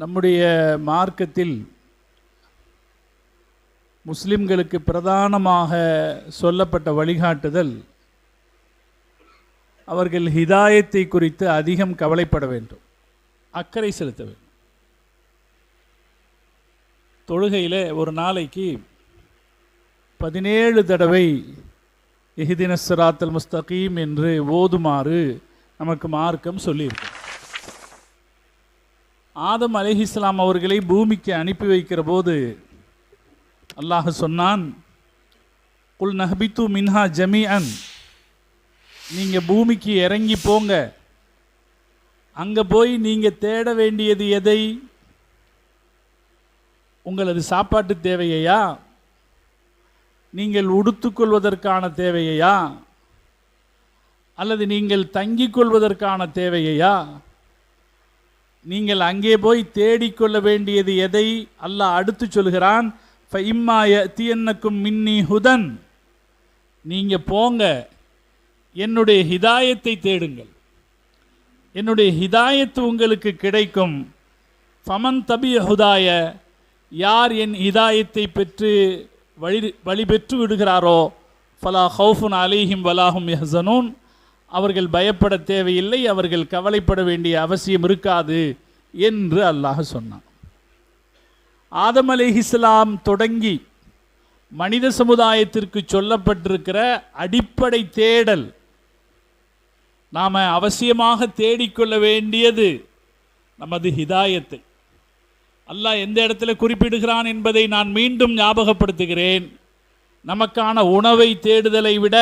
நம்முடைய மார்க்கத்தில் முஸ்லிம்களுக்கு பிரதானமாக சொல்லப்பட்ட வழிகாட்டுதல் அவர்கள் ஹிதாயத்தை குறித்து அதிகம் கவலைப்பட வேண்டும். அக்கறை செலுத்த வேண்டும். தொழுகையில் ஒரு நாளைக்கு பதினேழு தடவை எஹிதின சிராத்தல் முஸ்தகீம் என்று ஓதுமாறு நமக்கு மார்க்கம் சொல்லியிருக்கோம் ஆதம் அலிஹிஸ்லாம் அவர்களை பூமிக்கு அனுப்பி வைக்கிற போது அல்லாஹ் சொன்னான் குல் நஹபித்து மின்ஹா ஜமீஅன். நீங்கள் பூமிக்கு இறங்கி போங்க. அங்கே போய் நீங்கள் தேட வேண்டியது எதை? உங்களது சாப்பாட்டு தேவையையா? நீங்கள் உடுத்துக்கொள்வதற்கான தேவையையா? அல்லது நீங்கள் தங்கிக் கொள்வதற்கான தேவையையா? நீங்கள் அங்கே போய் தேடிக்கொள்ள வேண்டியது எதை? அல்லாஹ் அடுத்து சொல்கிறான் இம்மாய தியன்னக்கும் மின்னி ஹுதன். நீங்கள் போங்க என்னுடைய ஹிதாயத்தை தேடுங்கள். என்னுடைய ஹிதாயத்து உங்களுக்கு கிடைக்கும். ஃபமன் தபிய ஹுதாய யார் என் ஹிதாயத்தை பெற்று வழி வழி பெற்று விடுகிறாரோ ஃபலா ஹவுஃபுன் அலிஹிம் வலாஹும் யஹசனூன். அவர்கள் பயப்பட தேவையில்லை அவர்கள் கவலைப்பட வேண்டிய அவசியம் இருக்காது என்று அல்லாஹ் சொன்னான். ஆதம் அலிஹிஸ்லாம் தொடங்கி மனித சமுதாயத்திற்கு சொல்லப்பட்டிருக்கிற அடிப்படை தேடல் நாம் அவசியமாக தேடிக்கொள்ள வேண்டியது நமது ஹிதாயத்தை. அல்லாஹ் எந்த இடத்துல குறிப்பிடுகிறான் என்பதை நான் மீண்டும் ஞாபகப்படுத்துகிறேன். நமக்கான உணவை தேடுதலை விட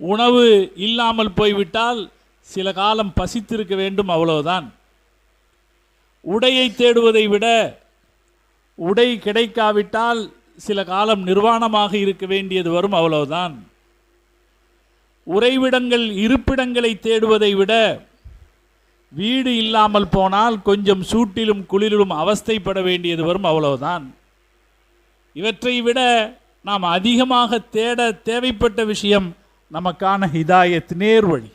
உணவு இல்லாமல் போய்விட்டால் சில காலம் பசித்திருக்க வேண்டும் அவ்வளவுதான். உடையை தேடுவதை விட உடை கிடைக்காவிட்டால் சில காலம் நிர்வாணமாக இருக்க வேண்டியது வரும் அவ்வளவுதான். உறைவிடங்கள் இருப்பிடங்களை தேடுவதை விட வீடு இல்லாமல் போனால் கொஞ்சம் சூட்டிலும் குளிரிலும் அவஸ்தைப்பட வேண்டியது வரும் அவ்வளவுதான். இவற்றை விட நாம் அதிகமாக தேட தேவைப்பட்ட விஷயம் நமக்கான ஹிதாயத் நேர்வழி.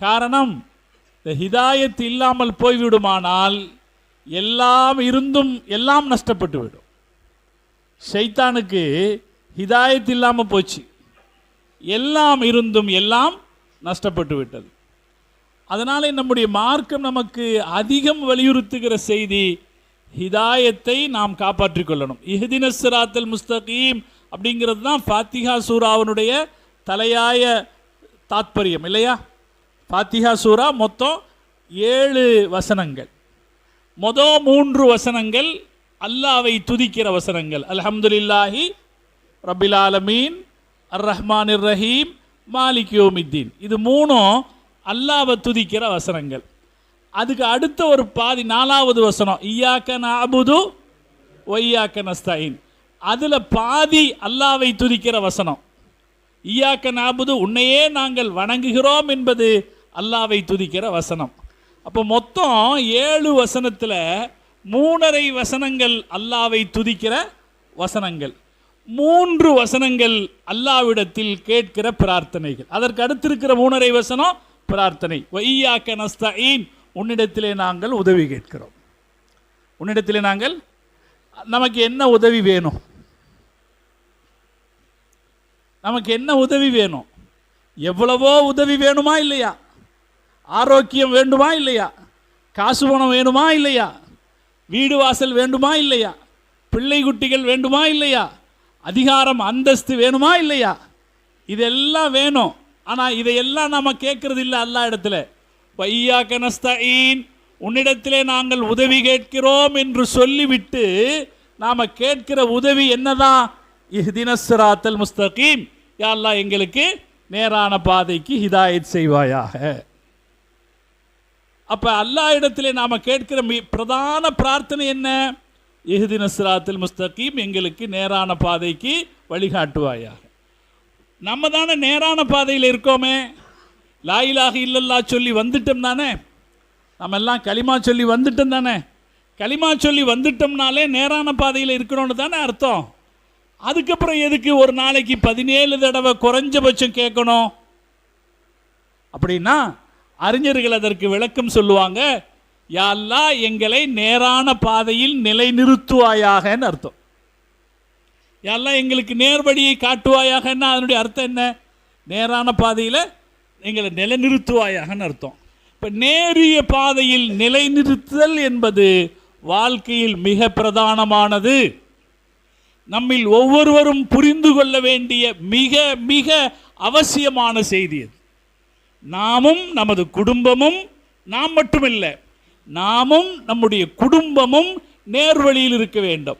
காரணம் இந்த ஹிதாயத் இல்லாமல் போய்விடுமானால் எல்லாம் இருந்தும் எல்லாம் நஷ்டப்பட்டு விடும் ஷைத்தானுக்கு ஹிதாயத் இல்லாமல் போச்சு. எல்லாம் இருந்தும் எல்லாம் நஷ்டப்பட்டு விட்டது அதனாலே நம்முடைய மார்க்கம் நமக்கு அதிகம் வலியுறுத்துகிற செய்தி ஹிதாயத்தை நாம் காப்பாற்றிக் கொள்ளணும். இஹ்தின சிராத்தல் முஸ்தகீம் அப்படிங்கிறது தான் ஃபாத்திஹா சூராவனுடைய தலையாய தாத்பரியம் இல்லையா? பாத்திகா சூரா மொத்தம் ஏழு வசனங்கள். மொத மூன்று வசனங்கள் அல்லாவை துதிக்கிற வசனங்கள். அல்ஹம்துலில்லாஹி ரபில் ஆலமீன் அர் ரஹ்மான் ரஹீம் மாலிக் யோமித்தீன். இது மூணும் அல்லாவை துதிக்கிற வசனங்கள். அதுக்கு அடுத்த ஒரு பாதி நாலாவது வசனம் ஈயாக்க நாபுது ஒய்யாக்க நஸ்தாயின் அதில் பாதி அல்லாவை துதிக்கிற வசனம். ஈயாக்க நாபுது உன்னையே நாங்கள் வணங்குகிறோம் என்பது அல்லாவை துதிக்கிற வசனம். அப்போ மொத்தம் ஏழு வசனத்தில் மூணரை வசனங்கள் அல்லாவை துதிக்கிற வசனங்கள். மூன்று வசனங்கள் அல்லாவிடத்தில் கேட்கிற பிரார்த்தனைகள். அதற்கு அடுத்திருக்கிற மூணரை வசனம் பிரார்த்தனை. வையாக்க நஸ்தீன் உன்னிடத்திலே நாங்கள் உதவி கேட்கிறோம். உன்னிடத்திலே நாங்கள் நமக்கு என்ன உதவி வேணும்? நமக்கு என்ன உதவி வேணும்? எவ்வளவோ உதவி வேணுமா இல்லையா? ஆரோக்கியம் வேண்டுமா இல்லையா? காசு பணம் வேணுமா இல்லையா? வீடு வாசல் வேண்டுமா இல்லையா? பிள்ளை குட்டிகள் வேண்டுமா இல்லையா? அதிகாரம் அந்தஸ்து வேணுமா இல்லையா? இதெல்லாம் வேணும். ஆனால் இதையெல்லாம் நாம் கேட்கறது இல்லை அல்லா இடத்துல. பையா கனஸ்தீன் உன்னிடத்திலே நாங்கள் உதவி கேட்கிறோம் என்று சொல்லிவிட்டு நாம் கேட்கிற உதவி என்னதான்? இஹ்தினஸ்ராத்தல் முஸ்தகீம். யாரெல்லாம் எங்களுக்கு நேரான பாதைக்கு ஹிதாயத் செய்வாயாக. அப்போ அல்லா இடத்திலே நாம் கேட்கிற மி- பிரதான பிரார்த்தனை என்ன? இஹ்தின சிராத்தில் முஸ்தகீம் எங்களுக்கு நேரான பாதைக்கு வழிகாட்டுவாயாக. நம்ம தானே நேரான பாதையில் இருக்கோமே. லாயிலாக இல்லல்லா சொல்லி வந்துட்டோம் தானே. நம்ம எல்லாம் களிமா சொல்லி வந்துட்டோம் தானே. களிமா சொல்லி வந்துட்டோம்னாலே நேரான பாதையில் இருக்கணும்னு தானே அர்த்தம். அதுக்கப்புறம் எதுக்கு ஒரு நாளைக்கு பதினேழு தடவை குறைஞ்சபட்சம் கேட்கணும்? அப்படின்னா அறிஞர்கள் அதற்கு விளக்கம் சொல்லுவாங்க யா எங்களை நேரான பாதையில் நிலைநிறுத்துவாயாகன்னு அர்த்தம். யா எங்களுக்கு நேர்வழியை காட்டுவாயாகன்னா அதனுடைய அர்த்தம் என்ன? நேரான பாதையில் எங்களை நிலைநிறுத்துவாயாகன்னு அர்த்தம். இப்போ நேரிய பாதையில் நிலைநிறுத்துதல் என்பது வாழ்க்கையில் மிக பிரதானமானது. நம்மில் ஒவ்வொருவரும் புரிந்து கொள்ள வேண்டிய மிக மிக அவசியமான செய்தி அது. நாமும் நமது குடும்பமும் நாம் மட்டுமில்லை நாமும் நம்முடைய குடும்பமும் நேர்வழியில் இருக்க வேண்டும்.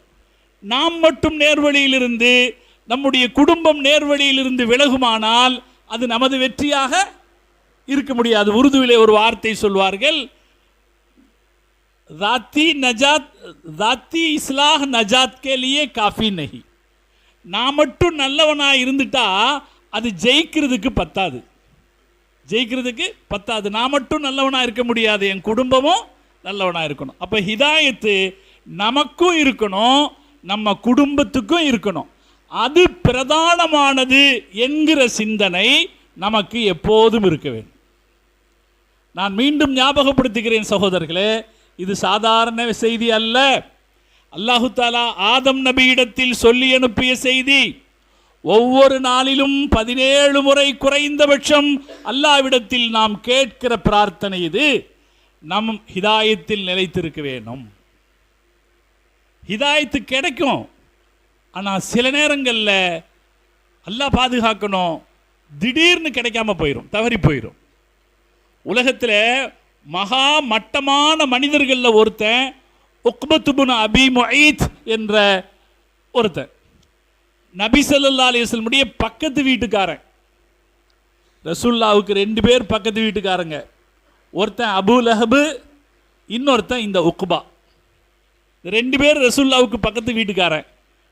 நாம் மட்டும் நேர்வழியில் இருந்து நம்முடைய குடும்பம் நேர்வழியில் இருந்து விலகுமானால் அது நமது வெற்றியாக இருக்க முடியாது. உருதுவிலே ஒரு வார்த்தை சொல்வார்கள் ராத்தி நஜாத் ராத்தி இஸ்லாஹ் நஜாத் கே காஃபி நஹி நான் மட்டும் நல்லவனாக இருந்துட்டா அது ஜெயிக்கிறதுக்கு பத்தாது ஜெயிக்கிறதுக்கு பத்தாது நான் மட்டும் நல்லவனாக இருக்க முடியாது என் குடும்பமும் நல்லவனாக இருக்கணும் அப்போ ஹிதாயத்து நமக்கும் இருக்கணும் நம்ம குடும்பத்துக்கும் இருக்கணும் அது பிரதானமானது என்கிற சிந்தனை நமக்கு எப்போதும் இருக்க வேண்டும் நான் மீண்டும் ஞாபகப்படுத்துகிறேன் சகோதரர்களே இது சாதாரண செய்தி அல்ல. அல்லாஹு தாலா ஆதம் நபியிடத்தில் சொல்லி அனுப்பிய செய்தி ஒவ்வொரு நாளிலும் பதினேழு முறை குறைந்தபட்சம் அல்லாவிடத்தில் நாம் கேட்கிற பிரார்த்தனை இது. நம் ஹிதாயத்தில் நிலைத்திருக்க வேண்டும். ஹிதாயத்து கிடைக்கும். ஆனால் சில நேரங்களில் அல்லாஹ் பாதுகாக்கணும். திடீர்னு கிடைக்காம போயிடும் தவறி போயிடும் உலகத்தில் மகா மட்டமான மனிதர்களில் ஒருத்தன் உக்பத்துபுன் அபி முயீத் என்ற ஒருத்தன். நபி ஸல்லல்லாஹு பக்கத்து வீட்டுக்காரன். ரசூல்லாவுக்கு ரெண்டு பேர் பக்கத்து வீட்டுக்காரங்க. ஒருத்தன் அபு லஹபு இன்னொருத்தன் இந்த உக்பா. ரெண்டு பேர் ரசூல்லாவுக்கு பக்கத்து வீட்டுக்காரன்.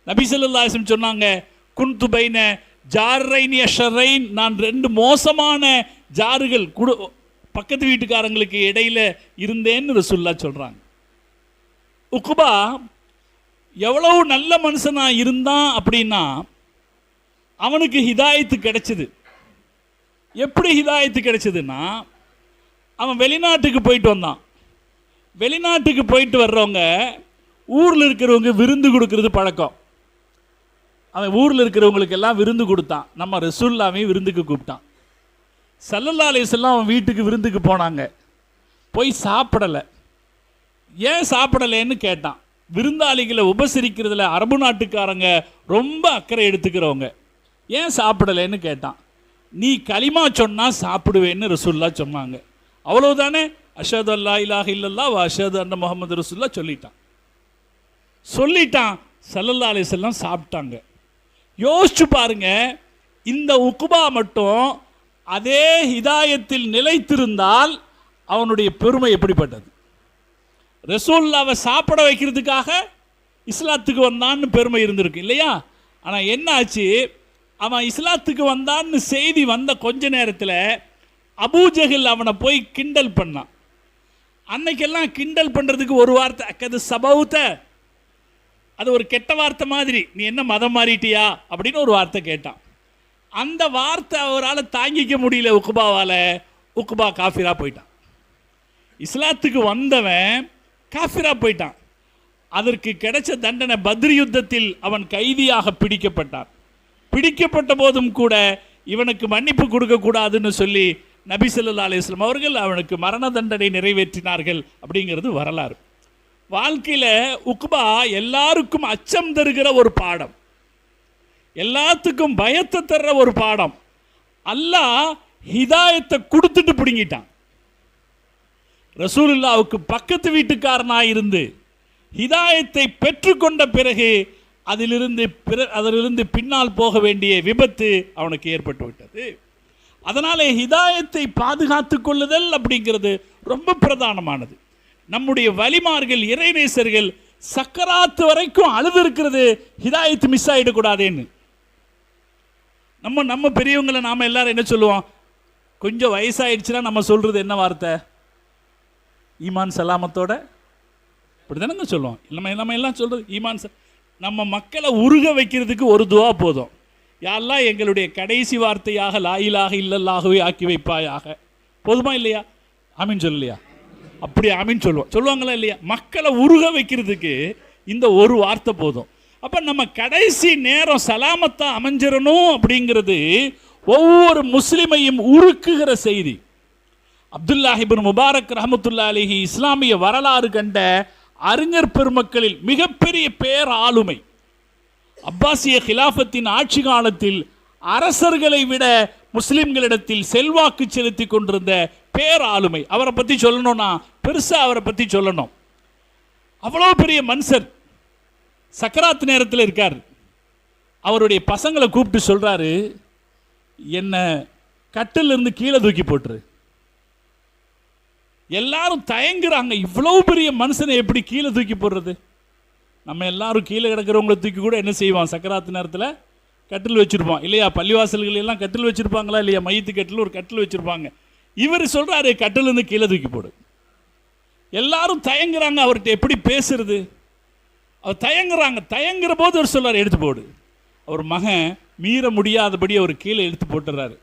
நபி ஸல்லல்லாஹு அலைஹி சொன்னாங்க குன் துபைன ஜார்ரைன் யஷரைன் நான் ரெண்டு மோசமான ஜாறுகள் குடு பக்கத்து வீட்டுக்காரங்களுக்கு இடையில இருந்தேன்னு ரசுல்லா சொல்கிறாங்க உக்குபா எவ்வளவு நல்ல மனுஷனாக இருந்தான் அப்படின்னா அவனுக்கு ஹிதாயத்து கிடைச்சிது. எப்படி ஹிதாயத்து கிடைச்சதுன்னா அவன் வெளிநாட்டுக்கு போயிட்டு வந்தான். வெளிநாட்டுக்கு போயிட்டு வர்றவங்க ஊரில் இருக்கிறவங்க விருந்து கொடுக்கறது பழக்கம். அவன் ஊரில் இருக்கிறவங்களுக்கு எல்லாம் விருந்து கொடுத்தான். நம்ம ரசூல்லாவையும் விருந்துக்கு கூப்பிட்டான். சல்லல்லா அலிஸ்லாம் அவன் வீட்டுக்கு விருந்துக்கு போனாங்க. போய் சாப்பிடலை. ஏன் சாப்பிடலைன்னு கேட்டான். விருந்தாளிகளை உபசரிக்கிறதுல அரபு நாட்டுக்காரங்க ரொம்ப அக்கறை எடுத்துக்கிறவங்க. ஏன் சாப்பிடலைன்னு கேட்டான். நீ களிமா சொன்னால் சாப்பிடுவேன்னு ரசூல்லா சொன்னாங்க. அவ்வளோதானே அஷது அல்லா இலாஹ இல்லல்லா வ அஷது அண்ண முகமது ரசூல்லா சொல்லிட்டான். சொல்லிட்டான். சல்லல்லா அலிசல்லாம் சாப்பிட்டாங்க. யோசிச்சு பாருங்க. இந்த உக்குபா மட்டும் அதே ஹிதாயத்தில் நிலைத்திருந்தால் அவனுடைய பெருமை எப்படிப்பட்டது? ரசூல்லாவை சாப்பிட வைக்கிறதுக்காக இஸ்லாத்துக்கு வந்தான்னு பெருமை இருந்திருக்கு இல்லையா? ஆனால் என்னாச்சு? அவன் இஸ்லாத்துக்கு வந்தான்னு செய்தி வந்த கொஞ்ச நேரத்தில் அபூஜகில் அவனை போய் கிண்டல் பண்ணான். அன்னைக்கெல்லாம் கிண்டல் பண்ணுறதுக்கு ஒரு வார்த்தை அக்கது சபௌத்த. அது ஒரு கெட்ட வார்த்தை மாதிரி நீ என்ன மதம் மாறிட்டியா? அப்படின்னு ஒரு வார்த்தை கேட்டான். அந்த வார்த்தை அவரால் தாங்கிக்க முடியல உக்குபாவால் உக்குபா காஃபிரா போயிட்டான். இஸ்லாத்துக்கு வந்தவன் காஃபிரா போயிட்டான். அதற்கு கிடைச்ச தண்டனை பத்ரி யுத்தத்தில் அவன் கைதியாக பிடிக்கப்பட்டான். பிடிக்கப்பட்ட போதும் கூட இவனுக்கு மன்னிப்பு கொடுக்கக்கூடாதுன்னு சொல்லி நபிசல்லா அலிஸ்லாம் அவர்கள் அவனுக்கு மரண தண்டனை நிறைவேற்றினார்கள் அப்படிங்கிறது வரலாறு. வாழ்க்கையில் உக்பா எல்லாருக்கும் அச்சம் தருகிற ஒரு பாடம். எல்லாத்துக்கும் பயத்தை தர்ற ஒரு பாடம். அல்லாஹ் ஹிதாயத்தை கொடுத்துட்டு பிடுங்கிட்டான். ரசூலுல்லாவுக்கு பக்கத்து வீட்டுக்காரனாக இருந்து ஹிதாயத்தை பெற்றுக்கொண்ட பிறகு அதிலிருந்து பிற அதிலிருந்து பின்னால் போக வேண்டிய விபத்து அவனுக்கு ஏற்பட்டு விட்டது. அதனாலே ஹிதாயத்தை பாதுகாத்து கொள்ளுதல் அப்படிங்கிறது ரொம்ப பிரதானமானது. நம்முடைய வலிமார்கள் இறைநேசர்கள் சக்கராத்து வரைக்கும் அழுது இருக்கிறது ஹிதாயத்து மிஸ் ஆகிடக்கூடாதேன்னு நம்ம நம்ம பெரியவங்களை நாம் எல்லாரும் என்ன சொல்லுவோம்? கொஞ்சம் வயசாயிடுச்சுன்னா நம்ம சொல்கிறது என்ன வார்த்தை? ஈமான் சலாமத்தோட? இப்படி தானே சொல்லுவோம். நம்ம நம்ம எல்லாம் சொல்கிறது ஈமான் ச- நம்ம மக்களை உருக வைக்கிறதுக்கு ஒரு துவா போதும். யாரெல்லாம் எங்களுடைய கடைசி வார்த்தையாக லாயிலாக இல்லல்லாகவே ஆக்கி வைப்பாயாக? போதுமா இல்லையா? ஆமீன் சொல்லலையா? அப்படி ஆமின்னு சொல்லுவோம். சொல்லுவாங்களா இல்லையா? மக்களை உருக வைக்கிறதுக்கு இந்த ஒரு வார்த்தை போதும். அப்போ நம்ம கடைசி நேரம் சலாமத்தா அமைஞ்சிடணும் அப்படிங்கிறது ஒவ்வொரு முஸ்லிமையும் உருக்குகிற செய்தி. அப்துல்லாஹிபின் முபாரக் ரஹமத்துல்லா அலிஹி இஸ்லாமிய வரலாறு கண்ட அறிஞர் பெருமக்களில் மிகப்பெரிய பேர் ஆளுமை அப்பாசிய கிலாஃபத்தின் ஆட்சி காலத்தில் அரசர்களை விட முஸ்லிம்களிடத்தில் செல்வாக்கு செலுத்தி கொண்டிருந்த பேர் ஆளுமை அவரை பற்றி சொல்லணும்னா பெருசாக அவரை பற்றி சொல்லணும். அவ்வளோ பெரிய மனுஷன் சக்கராத் நேரத்தில் இருக்கார். அவருடைய பசங்களை கூப்பிட்டு சொல்கிறாரு என்னை கட்டிலிருந்து கீழே தூக்கி போட்டுரு. எல்லாரும் தயங்குறாங்க இவ்வளவு பெரிய மனுஷனை எப்படி கீழே தூக்கி போடுறது? நம்ம எல்லாரும் கீழே கிடக்கிறவங்கள தூக்கி கூட என்ன செய்வான்? சக்கராத்து நேரத்தில் கட்டில் வச்சுருப்பான். இல்லையா? பள்ளிவாசல்கள் எல்லாம் கட்டில் வச்சுருப்பாங்களா இல்லையா? மையத்து கட்டில் ஒரு கட்டில் வச்சுருப்பாங்க. இவர் சொல்கிறாரு கட்டிலேருந்து கீழே தூக்கி போடு. எல்லாரும் தயங்குறாங்க அவர்கிட்ட எப்படி பேசுறது? அவர் தயங்குறாங்க. தயங்குற போது அவர் சொல்றாரு எடுத்து போடு. அவர் மகன் மீற முடியாதபடி அவர் கீழே எடுத்து போட்டுறாரு.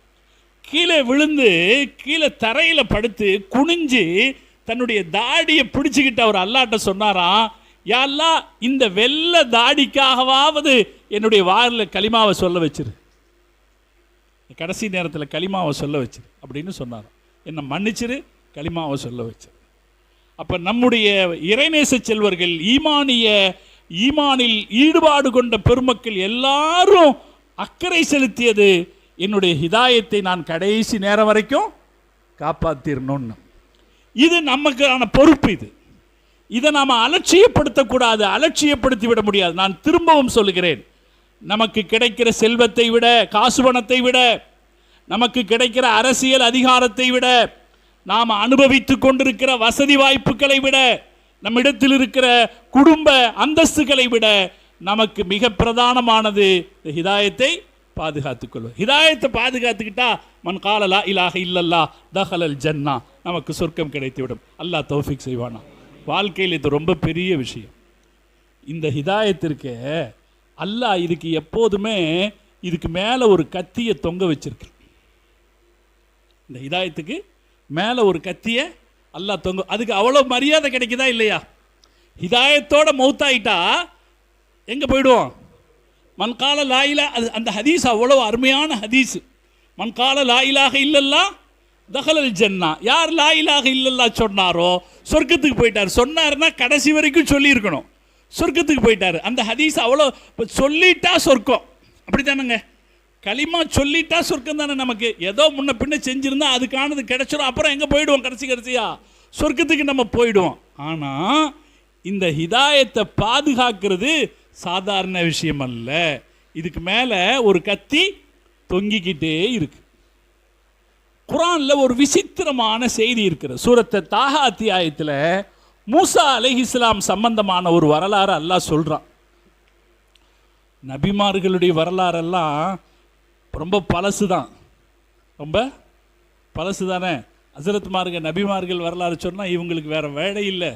கீழே விழுந்து கீழே தரையில் படுத்து குனிஞ்சு தன்னுடைய தாடியை பிடிச்சிக்கிட்டு அவர் அல்லாட்ட சொன்னாராம் யா இந்த வெள்ளை தாடிக்காகவாவது என்னுடைய வாரில் களிமாவை சொல்ல வச்சிரு. கடைசி நேரத்தில் களிமாவை சொல்ல வச்சிரு. அப்படின்னு சொன்னாராம். என்னை மன்னிச்சிரு களிமாவை சொல்ல வச்சிரு. அப்போ நம்முடைய இறைநேச செல்வர்கள் ஈமானிய ஈமானில் ஈடுபாடு கொண்ட பெருமக்கள் எல்லாரும் அக்கறை செலுத்தியது என்னுடைய ஹிதாயத்தை நான் கடைசி நேரம் வரைக்கும் காப்பாத்திரணும்னு. இது நமக்கான பொறுப்பு இது. இதை நாம் அலட்சியப்படுத்தக்கூடாது அலட்சியப்படுத்தி விட முடியாது. நான் திரும்பவும் சொல்லுகிறேன். நமக்கு கிடைக்கிற செல்வத்தை விட காசு பணத்தை விட நமக்கு கிடைக்கிற அரசியல் அதிகாரத்தை விட நாம் அனுபவித்து கொண்டிருக்கிற வசதி வாய்ப்புகளை விட நம்மிடத்தில் இருக்கிற குடும்ப அந்தஸ்துகளை விட நமக்கு மிக பிரதானமானது இந்த ஹிதாயத்தை பாதுகாத்துக்கொள்வோம் ஹிதாயத்தை பாதுகாத்துக்கிட்டா மன் காலலா இலாக இல்லல்லா தஹலல் ஜன்னா. நமக்கு சொர்க்கம் கிடைத்துவிடும். அல்லாஹ் தௌஃபிக் செய்வானா? வாழ்க்கையில் இது ரொம்ப பெரிய விஷயம். இந்த ஹிதாயத்திற்கு அல்லாஹ் இதுக்கு எப்போதுமே இதுக்கு மேலே ஒரு கத்தியை தொங்க வச்சிருக்கு இந்த ஹிதாயத்துக்கு மேலே ஒரு கத்தியை அல்லாஹ் தொங்கும் அதுக்கு அவ்வளோ மரியாதை கிடைக்குதா இல்லையா? ஹிதாயத்தோட மௌத்தாயிட்டா எங்கே போயிடுவோம்? மண்கால லாயிலா அது அந்த ஹதீஸ் அவ்வளோ அருமையான ஹதீஸ். மண்கால லாயிலாக இல்லல்லா தஹலல் ஜன்னா. யார் லாயிலாக இல்லல்லா சொன்னாரோ சொர்க்கத்துக்கு போயிட்டார். சொன்னார்னா கடைசி வரைக்கும் சொல்லியிருக்கணும். சொர்க்கத்துக்கு போயிட்டார். அந்த ஹதீஸ் அவ்வளோ சொல்லிட்டா சொர்க்கம். அப்படித்தானங்க? களிமா சொல்லிட்டா சொர்க்கம் தானே நமக்கு? ஏதோ முன்ன பின்ன செஞ்சிருந்தா அதுக்கானது கிடச்சிரும். அப்புறம் எங்கே போயிடுவோம் கடைசி கடைசியா? சொர்க்கத்துக்கு நம்ம போயிடுவோம். ஆனால் இந்த ஹிதாயத்தை பாதுகாக்கிறது சாதாரண விஷயம் அல்ல இதுக்கு மேலே ஒரு கத்தி தொங்கிக்கிட்டே இருக்கு. குரானில் ஒரு விசித்திரமான செய்தி இருக்கிறது சூரத்தை தாகா அத்தியாயத்தில் மூசா அலைஹிஸ்லாம் சம்பந்தமான ஒரு வரலாறு அல்லாஹ் சொல்கிறான் நபிமார்களுடைய வரலாறெல்லாம் ரொம்ப பழசு தான் ரொம்ப பழசு தானே அசரத்மார்கள் நபிமார்கள் வரலாறு சொன்னால் இவங்களுக்கு வேறு வேலை இல்லை.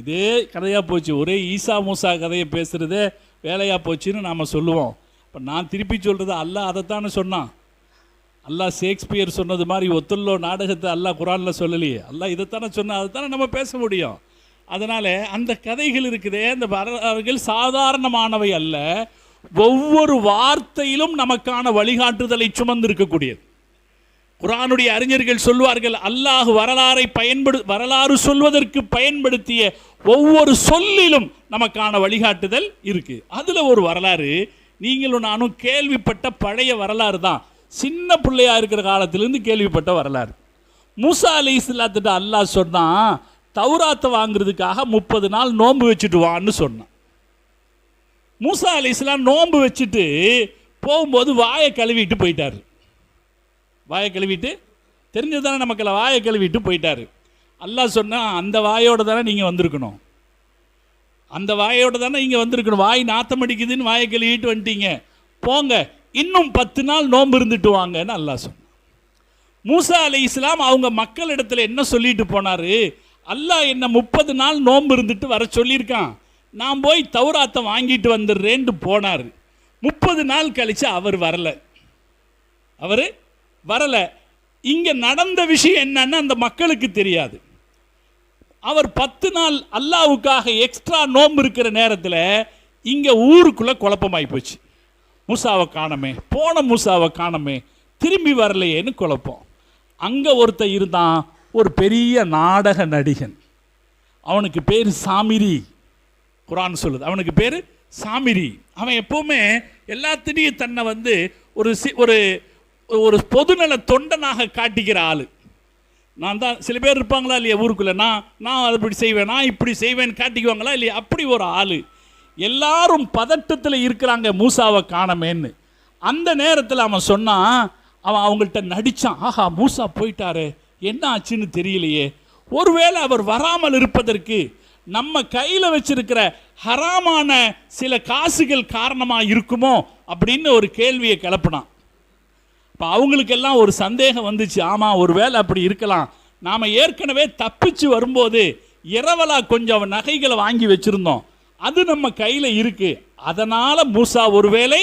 இதே கதையாக போச்சு. ஒரே ஈசா மூசா கதையை பேசுகிறதே வேலையாக போச்சுன்னு நாம் சொல்லுவோம். இப்போ நான் திருப்பி சொல்கிறது அல்லாஹ் அதைத்தானே சொன்னான். அல்லாஹ் ஷேக்ஸ்பியர் சொன்னது மாதிரி ஒத்துள்ளோ நாடகத்தை அல்லாஹ் குரானில் சொல்லலையே. அல்லாஹ் இதைத்தானே சொன்னால் அதைத்தானே நம்ம பேச முடியும். அதனால் அந்த கதைகள் இருக்குதே அந்த வரலாறுகள் சாதாரணமானவை அல்ல. ஒவ்வொரு வார்த்தையிலும் நமக்கான வழிகாட்டுதலை சுமந்திருக்கக்கூடியது. குரானுடைய அறிஞர்கள் சொல்வார்கள் அல்லாஹ் வரலாறை பயன்படு வரலாறு சொல்வதற்கு பயன்படுத்திய ஒவ்வொரு சொல்லிலும் நமக்கான வழிகாட்டுதல் இருக்கு. அதில் ஒரு வரலாறு நீங்களும் நானும் கேள்விப்பட்ட பழைய வரலாறு தான். சின்ன பிள்ளையா இருக்கிற காலத்திலிருந்து கேள்விப்பட்ட வரலாறு. மூசா அலி இஸ்லாத்திட்ட அல்லாஹ் சொன்னான் தௌராத்தை வாங்குறதுக்காக முப்பது நாள் நோன்பு வச்சுட்டு வான்னு சொன்னான். மூசா அலி இஸ்லாம் நோன்பு வச்சுட்டு போகும்போது வாயை கழுவிட்டு போயிட்டார். வாயை கழுவிட்டு தெரிஞ்சது தானே நமக்கெல்லாம் வாயை கழுவிட்டு போயிட்டாரு. அல்லாஹ் சொன்னால் அந்த வாயோட தானே நீங்கள் வந்திருக்கணும். அந்த வாயோட தானே இங்கே வந்திருக்கணும். வாய் நாத்தம் அடிக்குதுன்னு வாயை கழுவிட்டு வந்துட்டீங்க. போங்க இன்னும் பத்து நாள் நோன்பு இருந்துட்டு வாங்கன்னு அல்லாஹ் சொன்னான். மூசா அலி இஸ்லாம் அவங்க மக்களிடத்தில் என்ன சொல்லிட்டு போனார்? அல்லாஹ் என்ன முப்பது நாள் நோன்பு இருந்துட்டு வர சொல்லியிருக்கான். நான் போய் தௌராத்தை வாங்கிட்டு வந்துடுறேன்ட்டு போனார். முப்பது நாள் கழித்து அவர் வரலை. அவர் வரலை. இங்கே நடந்த விஷயம் என்னன்னு அந்த மக்களுக்கு தெரியாது. அவர் பத்து நாள் அல்லாவுக்காக எக்ஸ்ட்ரா நோம்பு இருக்கிற நேரத்தில் இங்கே ஊருக்குள்ளே குழப்பமாகி போச்சு. மூசாவை காணமே போன மூசாவை காணமே திரும்பி வரலையேன்னு குழப்பம். அங்கே ஒருத்தன் இருந்தான் ஒரு பெரிய நாடக நடிகன். அவனுக்கு பேர் சாமிரி. குரான் சொல்லுது. அவனுக்கு பேர் சாமிரி. அவன் எப்போவுமே எல்லாத்திலையும் தன்னை வந்து ஒரு சி ஒரு ஒரு பொதுநல தொண்டனாக காட்டிக்கிற ஆள். நான் தான் சில பேர் இருப்பாங்களா இல்லையா ஊருக்குள்ளே? நான் நான் அதை இப்படி செய்வேன் நான் இப்படி செய்வேன்னு காட்டிக்குவாங்களா இல்லையா? அப்படி ஒரு ஆள். எல்லாரும் பதட்டத்தில் இருக்கிறாங்க மூசாவை காணமேன்னு. அந்த நேரத்தில் அவன் சொன்னான் அவன் அவங்கள்ட்ட நடித்தான் ஆஹா மூசா போயிட்டாரு. என்ன ஆச்சுன்னு தெரியலையே. ஒருவேளை அவர் வராமல் இருப்பதற்கு நம்ம கையில் வச்சிருக்கிற ஹராமான சில காசுகள் காரணமாக இருக்குமோ அப்படின்னு ஒரு கேள்வியை கிளப்பினான். இப்போ அவங்களுக்கெல்லாம் ஒரு சந்தேகம் வந்துச்சு. ஆமாம் ஒரு வேலை அப்படி இருக்கலாம். நாம் ஏற்கனவே தப்பிச்சு வரும்போது இரவலா கொஞ்சம் நகைகளை வாங்கி வச்சுருந்தோம். அது நம்ம கையில் இருக்குது அதனால் மூசா ஒருவேளை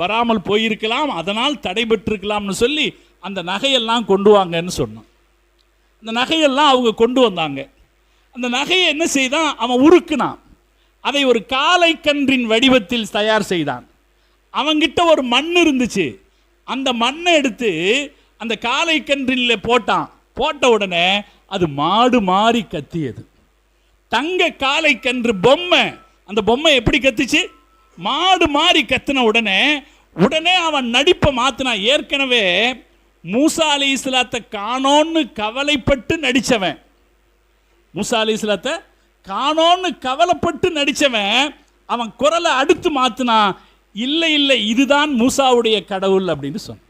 வராமல் போயிருக்கலாம். அதனால் தடைபெற்றிருக்கலாம்னு சொல்லி அந்த நகையெல்லாம் கொண்டு வாங்கன்னு சொன்னான். அந்த நகையெல்லாம் அவங்க கொண்டு வந்தாங்க. அந்த நகையை என்ன செய்தான்? அவன் உருக்குனான். அதை ஒரு காளைக்கன்றின் வடிவத்தில் தயார் செய்தான். அவங்கிட்ட ஒரு மண் இருந்துச்சு. அந்த மண்ணை எடுத்து அந்த காளைக்கன்றில் போட்டான். போட்ட உடனே அது மாடு மாறி கத்தியது. தங்க காளைக்கன்று பொம்மை. அந்த பொம்மை எப்படி கத்துச்சு? மாடு மாறி கத்தின உடனே உடனே அவன் நடிப்பை மாத்தினான். ஏற்கனவே மூசா அலி இஸ்லாத்தை காணோன்னு கவலைப்பட்டு நடித்தவன் மூசா அலி இஸ்லாத்தை காணோன்னு கவலைப்பட்டு நடித்தவன் அவன் குரலை அடுத்து மாற்றினான் இல்லை இல்லை இதுதான் மூசாவுடைய கடவுள் அப்படின்னு சொன்னான்.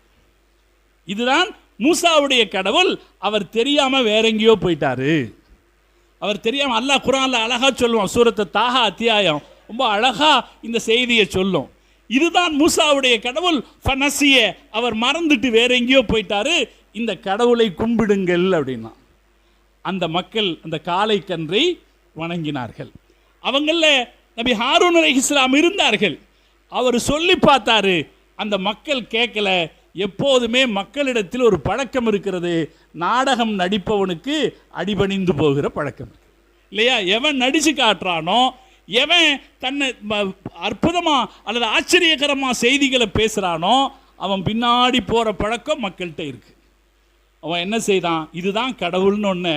இதுதான் மூசாவுடைய கடவுள். அவர் தெரியாமல் வேற எங்கேயோ போயிட்டாரு. அவர் தெரியாமல் அல்லாஹ் குரான்ல அழகாக சொல்லுவான் சூரத்தை தாஹா அத்தியாயம். ரொம்ப அழகாக இந்த செய்தியை சொல்லும். இதுதான் மூசாவுடைய கடவுள். ஃபனசிய அவர் மறந்துட்டு வேற எங்கேயோ போயிட்டாரு. இந்த கடவுளை கும்பிடுங்கள் அப்படின்னா. அந்த மக்கள் அந்த காலை கன்றை வணங்கினார்கள். அவங்கள நபி ஹாரூன் அலி இஸ்லாம் இருந்தார்கள். அவர் சொல்லி பார்த்தாரு அந்த மக்கள் கேட்கல எப்போதுமே மக்களிடத்தில் ஒரு பழக்கம் இருக்கிறது நாடகம் நடிப்பவனுக்கு அடிபணிந்து போகிற பழக்கம் இல்லையா? எவன் நடித்து காட்டுறானோ எவன் தன்னை அற்புதமாக அல்லது ஆச்சரியகரமாக செய்திகளை பேசுகிறானோ அவன் பின்னாடி போகிற பழக்கம் மக்கள்கிட்ட இருக்குது அவன் என்ன செய்தான்? இதுதான் கடவுள்னு ஒன்று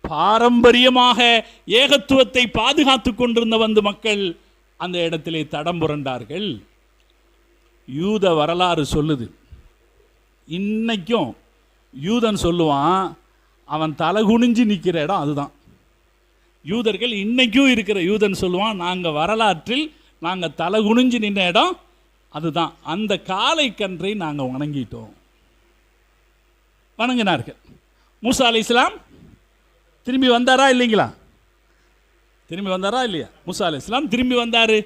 பாரம்பரியமாக ஏகத்துவத்தை பாதுகாத்து கொண்டிருந்த வந்து மக்கள் அந்த இடத்திலே தடம் புரண்டார்கள். யூத வரலாறு சொல்லுது. இன்னைக்கும் யூதன் சொல்லுவான் அவன் தலை குனிஞ்சு நிற்கிற இடம் அதுதான். யூதர்கள் இன்னைக்கும் இருக்கிற யூதன் சொல்லுவான் நாங்கள் வரலாற்றில் நாங்கள் தலை குனிஞ்சு நின்ற இடம் அதுதான். அந்த காளை கன்றை நாங்கள் வணங்கிட்டோம். வணங்கினார்கள். மூசா அலி இஸ்லாம் திரும்பி வந்தாரா இல்லைங்களா? திரும்பி வந்தாரா இல்லையா? மூசா அலி இஸ்லாம் திரும்பி வந்தார்.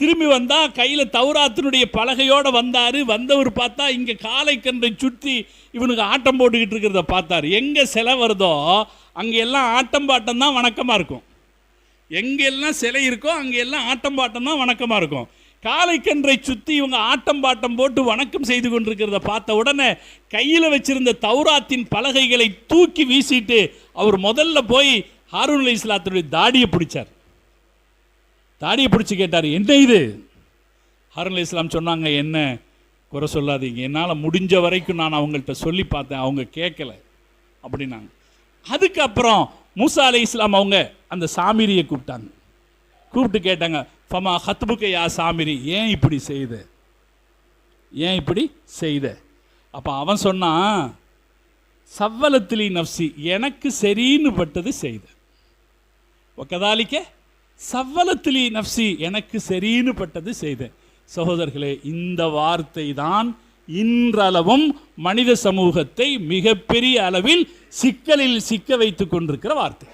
திரும்பி வந்தால் கையில் தௌராத்தினுடைய பலகையோடு வந்தார். வந்தவர் பார்த்தா இங்கே காலை கன்றை சுற்றி இவனுக்கு ஆட்டம் போட்டுக்கிட்டு இருக்கிறத பார்த்தாரு. எங்கே சிலை வருதோ அங்கே எல்லாம் ஆட்டம் பாட்டம் தான் வணக்கமாக இருக்கும். எங்கெல்லாம் சிலை இருக்கோ அங்கே எல்லாம் ஆட்டம் பாட்டம் தான் வணக்கமாக இருக்கும். காளைக்கன்றை சுற்றி இவங்க ஆட்டம் பாட்டம் போட்டு வணக்கம் செய்து கொண்டிருக்கிறத பார்த்த உடனே கையில் வச்சிருந்த தௌராத்தின் பலகைகளை தூக்கி வீசிட்டு அவர் முதல்ல போய் ஹாரூன் அலி இஸ்லாத்துடைய தாடியை பிடிச்சார். தாடியை பிடிச்சி கேட்டார் என்ன இது? ஹாரூன் அலி இஸ்லாம் சொன்னாங்க என்ன? குறை சொல்லாதீங்க. என்னால் முடிஞ்ச வரைக்கும் நான் அவங்கள்ட்ட சொல்லி பார்த்தேன். அவங்க கேட்கல. அப்படின்னாங்க. அதுக்கப்புறம் மூசா அலி இஸ்லாம் அவங்க அந்த சாமிரியை கூப்பிட்டாங்க. கூப்பிட்டு கேட்டாங்க ஃபமா ஹத்புக்க யா சாமிரி ஏன் இப்படி செய்த? ஏன் இப்படி செய்த? அப்போ அவன் சொன்னான் சவ்வலத்திலி நப்சி எனக்கு சரின்னு பட்டது செய்த. ஒக்கதாலிக்க சவ்வலத்திலி நப்சி எனக்கு சரின்னு பட்டது செய்த. சகோதரர்களே இந்த வார்த்தை தான் இன்றளவும் மனித சமூகத்தை மிகப்பெரிய அளவில் சிக்கலில் சிக்க வைத்து கொண்டிருக்கிற வார்த்தை.